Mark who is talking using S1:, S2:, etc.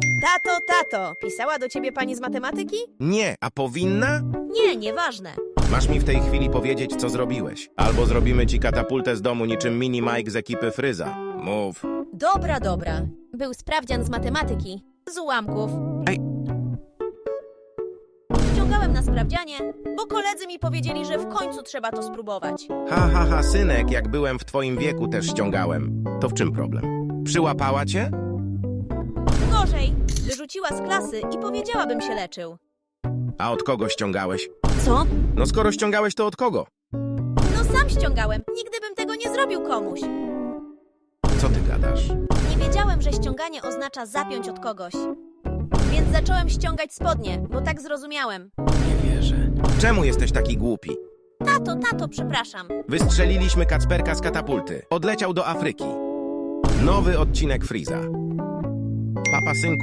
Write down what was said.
S1: Tato, tato, pisała do ciebie pani z matematyki?
S2: Nie, a powinna?
S1: Nie, nieważne.
S2: Masz mi w tej chwili powiedzieć, co zrobiłeś. Albo zrobimy ci katapultę z domu niczym mini Mike z ekipy Fryza. Mów.
S1: Dobra, dobra. Był sprawdzian z matematyki. Z ułamków.
S2: Ej.
S1: Ściągałem na sprawdzianie, bo koledzy mi powiedzieli, że w końcu trzeba to spróbować.
S2: Ha, ha, ha, synek, jak byłem w twoim wieku też ściągałem. To w czym problem? Przyłapała cię?
S1: Wyrzuciła z klasy i powiedziała, bym się leczył.
S2: A od kogo ściągałeś?
S1: Co?
S2: No skoro ściągałeś, to od kogo?
S1: No sam ściągałem. Nigdy bym tego nie zrobił komuś.
S2: Co ty gadasz?
S1: Nie wiedziałem, że ściąganie oznacza zapiąć od kogoś. Więc zacząłem ściągać spodnie, bo tak zrozumiałem.
S2: Nie wierzę. Czemu jesteś taki głupi?
S1: Tato, tato, przepraszam.
S2: Wystrzeliliśmy Kacperka z katapulty. Odleciał do Afryki. Nowy odcinek Friza. Papa synku,